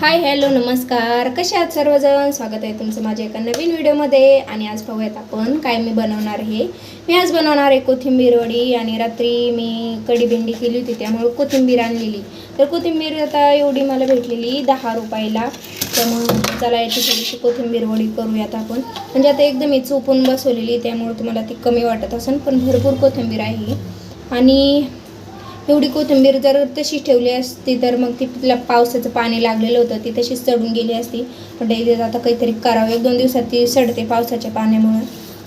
Hi hello नमस्कार. कसे आहात सर्वजण? स्वागत आहे तुमचं माझ्या एका नवीन व्हिडिओमध्ये. आणि आज पाहूयात आपण काय मी बनवणार आहे. मी आज बनवणार आहे कोथिंबीर वडी. आणि रात्री मी कढी भेंडी केली होती त्यामुळे कोथिंबीर आणलेली. तर कोथिंबीर आता एवढी मला भेटलेली दहा रुपयाला. त्यामुळे चला याची थोडीशी कोथिंबीर वडी करूयात आपण. म्हणजे आता एकदम ही चोपून बसवलेली त्यामुळे तुम्हाला ती कमी वाटत असेल पण भरपूर कोथिंबीर आहे. आणि एवढी कोथिंबीर जर तशी ठेवली असती तर मग ती तिला पावसाचं पाणी लागलेलं होतं ती तशीच चढून गेली असती. पण आता काहीतरी करावं एक दोन दिवसात ती सडते पावसाच्या पाण्यामुळं.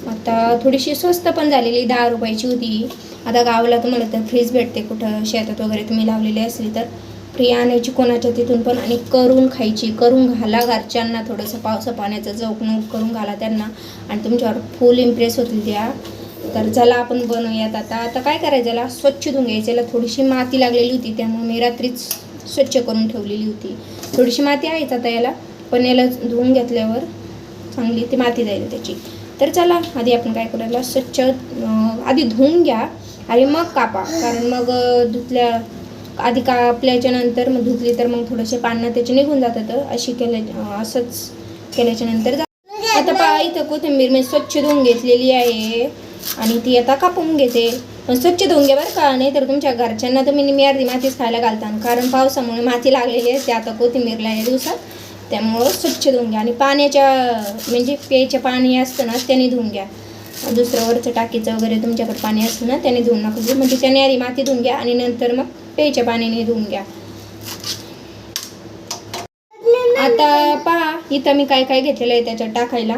आता थोडीशी स्वस्त पण झालेली दहा रुपयाची होती. आता गावाला तुम्हाला तर फ्रीज भेटते कुठं शेतात वगैरे तुम्ही लावलेली असली तर. फ्री आणायची कोणाच्या तिथून पण आणि करून खायची करून घाला घरच्यांना थोडंसं पावसा पाण्याचं जवकणूक करून घाला त्यांना. आणि तुमच्यावर फुल इम्प्रेस होतील त्या. तर चला आपण बनवूयात आता. आता काय करायचं याला स्वच्छ धुवून घ्यायचं. याला थोडीशी माती लागलेली होती त्यामुळे मी रात्रीच स्वच्छ करून ठेवलेली होती. थोडीशी माती आहेच आता याला पण याला धुवून घेतल्यावर चांगली ती माती जाईल त्याची. तर चला आधी आपण काय करायला स्वच्छ आधी धुवून घ्या आणि मग कापा. कारण मग धुतल्या आधी कापल्याच्या नंतर मग धुतली तर मग थोडेसे पानं त्याचे निघून जातात. अशी केल्या असंच केल्याच्यानंतर जा- आता पहा इथं कोथिंबीर मी स्वच्छ धुवून घेतलेली आहे. आणि ती आता कापून घेते. पण स्वच्छ धुवून घ्या बरं का नाही तर तुमच्या घरच्यांना तुम्ही नेहमी अर्धी मातीच खायला घालतान. कारण पावसामुळे माती लागलेली असते आता कोथिंबीरला या दिवसात. त्यामुळं स्वच्छ धुवून घ्या. आणि पाण्याच्या म्हणजे प्यायचे पाणी असतं ना त्याने धुवून घ्या. दुसरं वरचं टाकीचं वगैरे तुमच्याकडे पाणी असतं ना त्याने धुवून नका घेऊ. म्हणजे त्याने आधी माती धुवून घ्या आणि नंतर मग प्यायच्या पाण्याने धुवून घ्या. आता पहा इथं मी काय काय घेतलेलं आहे त्याच्यात टाकायला.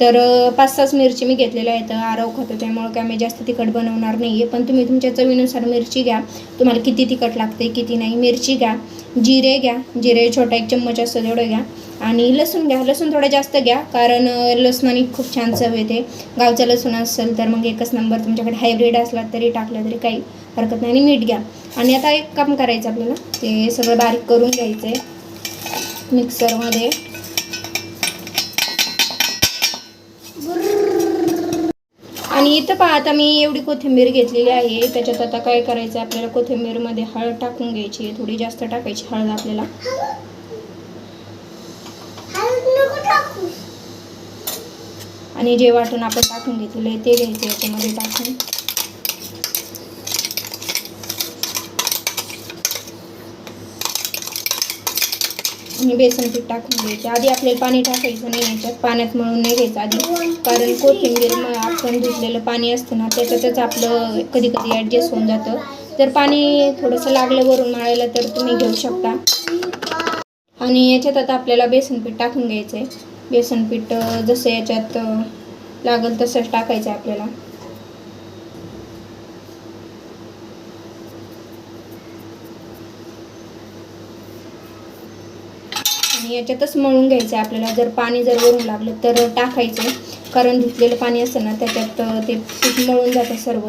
तर पाच सहाच मिरची मी घेतलेल्या आहेत. आरव खातो त्यामुळं काय मी जास्त तिखट बनवणार नाही आहे पण तुम्ही तुमच्या चवीनुसार मिरची घ्या. तुम्हाला किती तिखट लागते किती नाही मिरची घ्या. जिरे घ्या. जिरे छोटा एक चम्मच असतो तेवढं घ्या. आणि लसूण घ्या. लसूण थोडं जास्त घ्या कारण लसणाने खूप छान चव येते. गावचा लसूण असेल तर मग एकच नंबर तुमच्याकडे हायब्रिड असला तरी टाकलं तरी काही हरकत नाही. आणि मीठ घ्या. आणि आता एक काम करायचं आपल्याला. ते सगळं बारीक करून घ्यायचं आहे मिक्सरमध्ये. आणि इथं पहा आता मी एवढी कोथिंबीर घेतलेली आहे. त्याच्यात आता काय करायचं? आपल्याला कोथिंबीरमध्ये हळद टाकून घ्यायची आहे. थोडी जास्त टाकायची हळद आपल्याला. आणि जे वाटून आपण टाकून घेतलेलं आहे ते घ्यायचं याच्यामध्ये टाकून. आणि बेसन पीठ टाकून घ्यायचे. आधी आपल्याला पाणी टाकायचं नाही याच्यात पाण्यात मळून नाही घ्यायचं आधी. कारण कोथिंबीर मग आपण धुतलेलं पाणी असतं ना त्याच्यातच आपलं कधी कधी ॲडजस्ट होऊन जातं. जर पाणी थोडंसं लागलं वरून मळायला तर तुम्ही घेऊ शकता. आणि याच्यात आता आपल्याला बेसन पीठ टाकून घ्यायचं आहे बेसन पीठ जसं याच्यात लागेल तसंच टाकायचं आहे आपल्याला. आणि याच्यातच मळून घ्यायचं आहे आपल्याला जर पाणी जर वरून लागलं तर टाकायचं कारण धुतलेलं पाणी असतं ना त्याच्यात ते पीठ मळून जातं सर्व.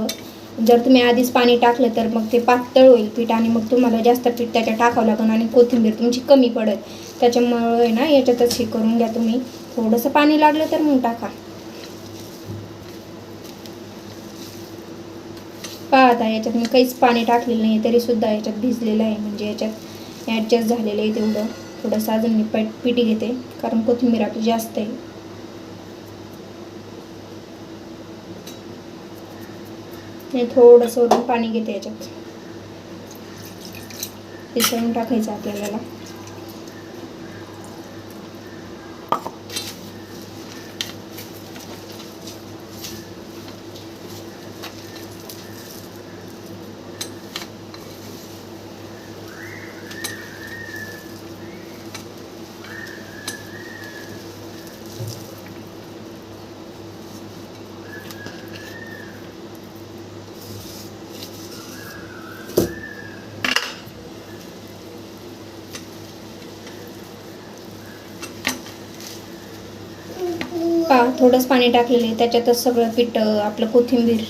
जर तुम्ही आधीच पाणी टाकलं तर मग ते पातळ होईल पीठ आणि मग तुम्हाला जास्त पीठ त्याच्यात टाकावं लागेल आणि कोथिंबीर तुमची कमी पडत त्याच्यामुळं आहे ना याच्यातच हे करून घ्या तुम्ही. थोडंसं पाणी लागलं तर मग टाका. पाहता याच्यात मी काहीच पाणी टाकलेलं नाही तरी सुद्धा याच्यात भिजलेलं आहे. म्हणजे याच्यात ॲडजस्ट झालेलं आहे तेवढं. थोडंसं अजून मी पट पिठी घेते कारण कोथिंबीर आपली जास्त आहे. आणि थोडंसं वरून पाणी घेते याच्यात. मिसळून टाकायचं आपल्याला. का? थोडंच पाणी टाकलेलं आहे. त्याच्यातच सगळं पीठ आपलं कोथिंबीर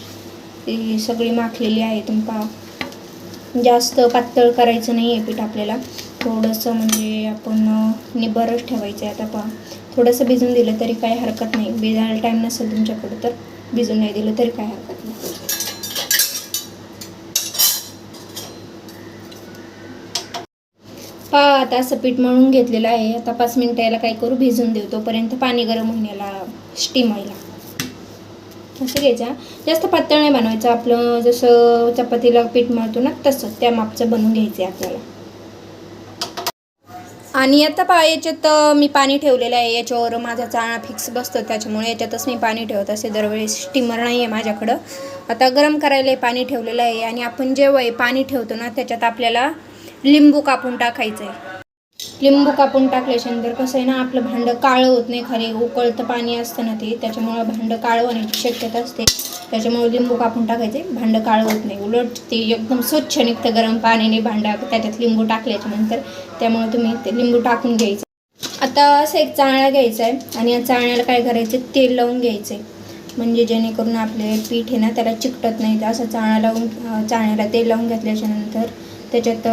ती सगळी माखलेली आहे तुम्ही जास्त पातळ करायचं नाही आहे पीठ आपल्याला. थोडंसं म्हणजे आपण निबरच ठेवायचं आहे आता पहा थोडंसं भिजून दिलं तरी काही हरकत नाही. भिजायला टाईम नसेल तुमच्याकडं तर भिजून नाही दिलं तरी काही हरकत नाही. हा आता असं पीठ मळून घेतलेलं आहे. आता पाच मिनटं याला काय करू? भिजून देऊ. तोपर्यंत पाणी गरम होण्याला स्टीम व्हायला असं घ्यायचं जास्त पातळ नाही बनवायचं. आपलं जसं चपातीला पीठ मळतो ना तसं. त्या मापचं बनवून घ्यायचं आहे आपल्याला. आणि आता पा याच्यात मी पाणी ठेवलेलं आहे. याच्यावर माझा चाळणा फिक्स बसतो. त्याच्यामुळे याच्यातच मी पाणी ठेवत असे दरवेळेस स्टीमर नाही आहे माझ्याकडं. आता गरम करायला पाणी ठेवलेलं आहे. आणि आपण जेव्हा पाणी ठेवतो ना त्याच्यात आपल्याला लिंबू कापून टाकायचं आहे लिंबू कापून टाकल्याच्यानंतर कसं आहे ना आपलं भांडं काळं होत नाही खाली. उकळतं पाणी असतं ना ते. त्याच्यामुळं भांडं काळं होण्याची शक्यता असते. त्याच्यामुळे लिंबू कापून टाकायचे. भांडं काळं होत नाही. उलट ते एकदम स्वच्छ निघतं गरम पाण्याने भांडा. त्याच्यात लिंबू टाकल्याच्या नंतर त्यामुळे तुम्ही ते लिंबू टाकून घ्यायचं. आता असं एक चाळणा घ्यायचा आहे आणि या चाळण्याला काय करायचं? तेल लावून घ्यायचं आहे म्हणजे जेणेकरून आपले पीठ आहे ना त्याला चिकटत नाही. तर असं चाळणा लावून चाळण्याला तेल लावून घेतल्याच्या नंतर त्याच्यात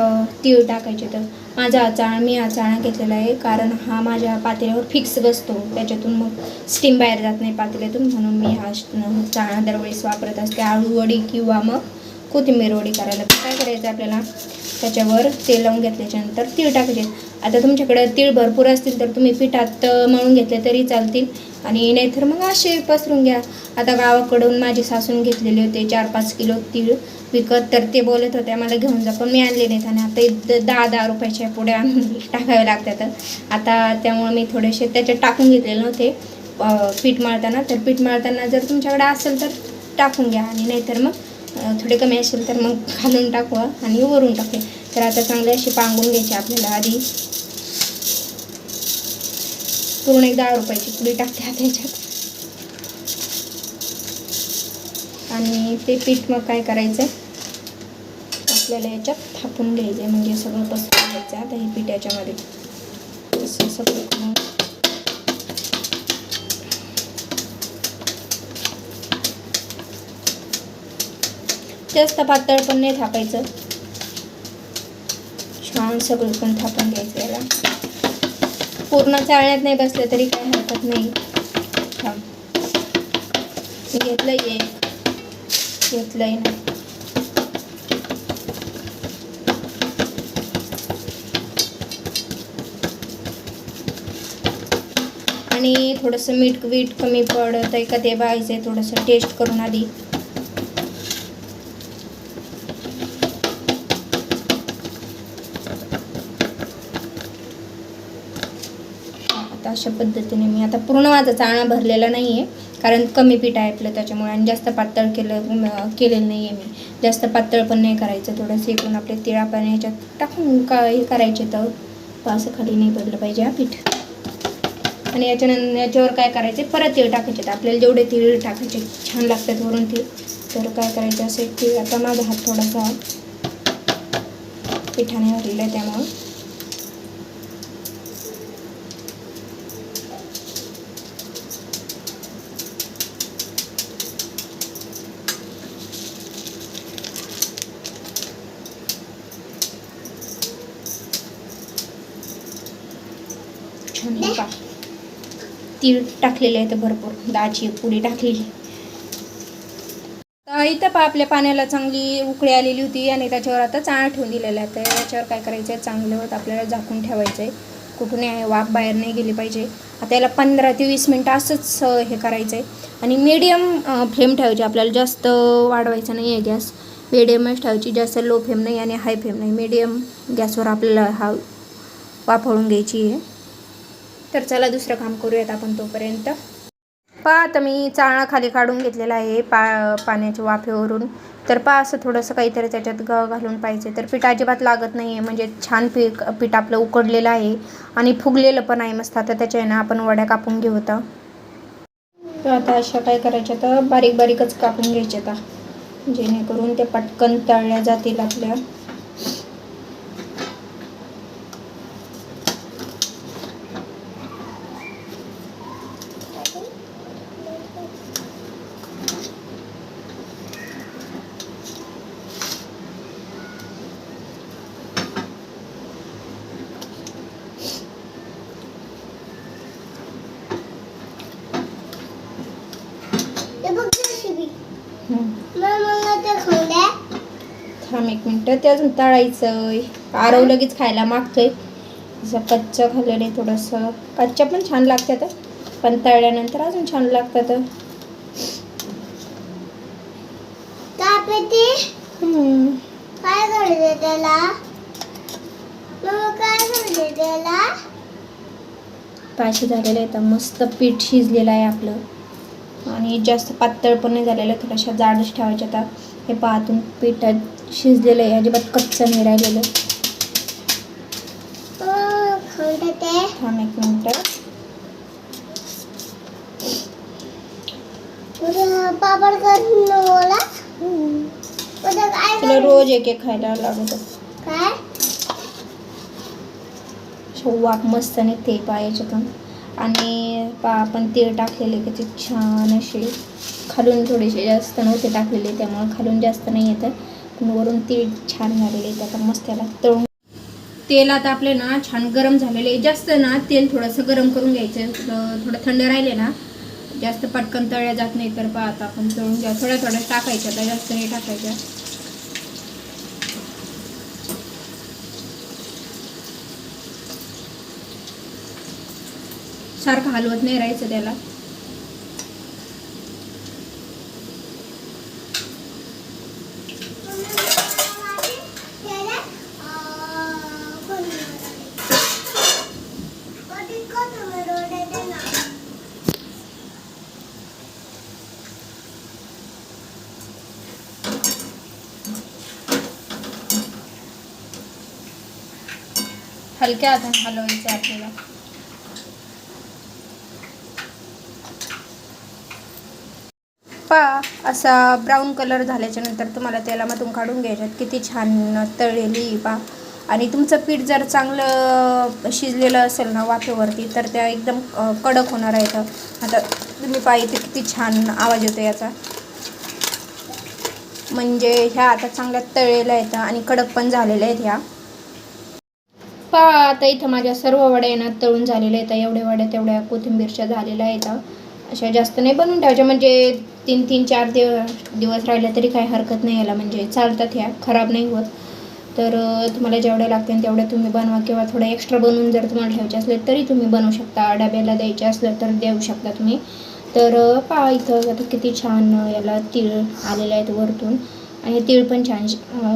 तीळ टाकायचे तर माझा हा मी हा घेतलेला आहे कारण हा माझ्या पातेल्यावर फिक्स बसतो. त्याच्यातून मग स्टीम बाहेर जात नाही पातेल्यातून. म्हणून मी हा चाणा दरवेळेस वापरत असते. आळू वडी किंवा मग कोथिंबीर वडी करायला. काय करायचं आपल्याला? त्याच्यावर तेल लावून घेतल्याच्यानंतर तीळ टाकायचे. आता तुमच्याकडे तीळ भरपूर असतील तर तुम्ही पिठात मळून घेतले तरी चालतील. आणि नाहीतर मग असे पसरून घ्या. आता गावाकडून माझी सासून घेतलेले होते चार पाच किलो तीळ विकत तर ते बोलत होते मला घेऊन जा पण मी आणले नाहीत. आणि आता द- दहा दहा रुपयाच्या पुढे आणून टाकावे लागतात. आता त्यामुळे मी थोडेसे त्याच्यात टाकून घेतलेले नव्हते. पीठ मळताना. तर पीठ मळताना जर तुमच्याकडे असेल तर टाकून घ्या. आणि नाहीतर मग थोडे कमी असेल तर मग घालून टाकवा आणि वरून टाकते तर आता चांगले असे पांगून घ्यायचे आपल्याला आधी. पूर्ण एक दहा रुपयाची पुडी टाकते आता याच्यात. आणि ते पीठ मग काय करायचं आपल्याला याच्यात थापून घ्यायचं म्हणजे सगळं पसरून घ्यायचं आता हे पीठ याच्यामध्ये. असं सगळं करून. जास्त पातळ पण नाही थापायचं. छान सगळं पण थापून घ्यायचं याला. पूर्ण चाळण्यात नाही बसलं तरी काही हरकत नाही. थांब घेतलंय एक घेतलंय ना. आणि थोडंसं मीठ वीट कमी पडत आहे का ते बघायचं आहे थोडंसं टेस्ट करून आधी. अशा पद्धतीने मी आता पूर्ण माझा चाळणा भरलेला नाही आहे कारण कमी पीठ आहे आपलं त्याच्यामुळे आणि जास्त पातळ केलं केलेलं नाही आहे मी. जास्त पातळ पण नाही करायचं. थोडं सेकून आपले तिळा पाणी ह्याच्यात टाकून का हे करायचे तर असं खाली नाही पडलं पाहिजे हा पीठ. आणि याच्यानंतर याच्यावर काय करायचे? परत तीळ टाकायचे. आपल्याला जेवढे तीळ टाकायचे छान लागतात वरून तीळ. तर काय करायचं? असे की आता माझा हात थोडासा पिठाने भरलेला आहे त्यामुळं छान आहे पा तीळ टाकलेले आहेत भरपूर. दाची पुडी टाकलेली. तर इथं पा आपल्या पाण्याला चांगली उकळी आलेली होती आणि त्याच्यावर आता चाळ ठेवून दिलेला आहे. तर याच्यावर काय करायचं आहे चांगलं होत आपल्याला झाकून ठेवायचं आहे कुठून आहे वाफ बाहेर नाही गेली पाहिजे. आता याला पंधरा ते वीस मिनटं असंच हे करायचं आहे आणि मीडियम फ्लेम ठेवायची. आपल्याला जास्त वाढवायचा नाही आहे गॅस. मिडियमच ठेवायची. जास्त लो फ्लेम नाही आणि हाय फ्लेम नाही. मीडियम गॅसवर आपल्याला हा वाफवून घ्यायची आहे. तर चला दुसरं काम करूयात आपण तोपर्यंत. पा आता मी चाळणा खाली काढून घेतलेला आहे पा पाण्याच्या वाफेवरून. तर पा असं थोडंसं काहीतरी त्याच्यात ग घालून पाहिजे. तर पीठ अजिबात लागत नाही आहे म्हणजे छान पीठ पीठ आपलं उकडलेलं आहे आणि फुगलेलं पण आहे मस्त. आता त्याच्या आहे ना आपण वड्या कापून घेऊ आता. तर आता अशा काय करायच्या तर बारीक बारीकच कापून घ्यायच्या आता. जेणेकरून ते पटकन तळल्या जातील आपल्या हे बघ रेसिपी हम्म. मला ते खाऊ थांब एक मिनटं. ते अजून तळायचं आरव लगेच खायला मागतोय. असं कच्चं खाल्लेलं आहे थोडंसं. कच्च्या पण छान लागतात पण तळल्यानंतर अजून छान लागतात काय त्याला? त्याला? पाशी झालेलं आहे तर मस्त पीठ शिजलेलं आहे आपलं. आणि जास्त पातळ पण नाही झालेलं थोड्याशा जाडच ठेवायच्या आता. हे पाहतून पीठ शिजलेलं आहे अजिबात कच्चं नाही राहिलेलं. थांब एक मिनटं. पापड तुला? रोज एक एक खायला लागत काय? वाक मस्त निघते पायाच्यातून आणि पा आपण तेल टाकलेले की ते छान असे खालून थोडेसे जास्त नव्हते टाकलेले त्यामुळे खालून जास्त नाही येतं वरून तेल छान झालेले आहे आता मस्त त्याला तळून तेल आता आपले ना छान गरम झालेले आहे. जास्त ना तेल थोडंसं गरम करून घ्यायचं थोडं थोडं थंड राहिले ना जास्त पटकन तळल्या जात नाही. तर पहा आता आपण तळून घ्या. थोड्या थोड्या टाकायच्या. आता जास्त नाही टाकायच्या. सारखं हलवत नाही राहायचं त्याला. हलक्या हाताने हलवायचं आपल्याला. पा असा ब्राऊन कलर झाल्याच्यानंतर तुम्हाला तेलामधून काढून घ्यायच्यात किती छान तळलेली पा. आणि तुमचं पीठ जर चांगलं शिजलेलं असेल ना वाफेवरती तर त्या एकदम कडक होणार आहेत आता तुम्ही पा इथे किती छान आवाज येतो याचा. म्हणजे ह्या आता चांगल्या तळलेल्या आहेत आणि कडक पण झालेल्या आहेत ह्या. पा आता इथं माझ्या सर्व वड्या आहे ना तळून झालेल्या आहेत. एवढ्या वड्या तेवढ्या कोथिंबीरच्या झालेल्या आहेत. अशा जास्त नाही बनवून ठेवायच्या. म्हणजे तीन तीन चार दिवस दिवस राहिल्या तरी काही हरकत नाही याला. म्हणजे चालतात ह्या. खराब नाही होत. तर तुम्हाला जेवढ्या लागतील तेवढ्या तुम्ही बनवा. किंवा थोडं एक्स्ट्रा बनवून जर तुम्हाला ठेवायचे असले तरी तुम्ही बनवू शकता. डब्याला द्यायचे असलं तर देऊ शकता तुम्ही. तर पहा इथं आता किती छान याला तीळ आलेला आहेत वरतून. आणि तीळ पण छान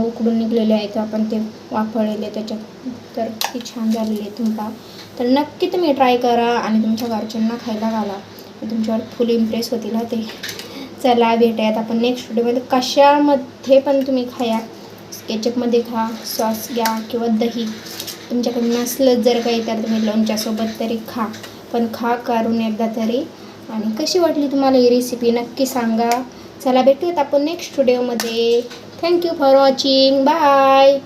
उकडून निघलेले आहेत. आपण ते वाफळलेले त्याच्यात तर ती छान झालेले आहे तुमका. तर नक्की तुम्ही ट्राय करा आणि तुमच्या घरच्यांना खायला घाला. तुमच्यावर फुल इम्प्रेस होतील हा ते. चला भेटायत आपण नेक्स्ट व्हिडिओमध्ये कशामध्ये पण तुम्ही खाया. स्केचअपमध्ये खा सॉस घ्या किंवा दही. तुमच्याकडे नसलंच जर काही तर तुम्ही लोणच्यासोबत तरी खा. पण खा करून एकदा तरी. आणि कशी वाटली तुम्हाला ही रेसिपी नक्की सांगा. चला भेटूयात आपण नेक्स्ट व्हिडिओमध्ये थँक्यू फॉर वॉचिंग बाय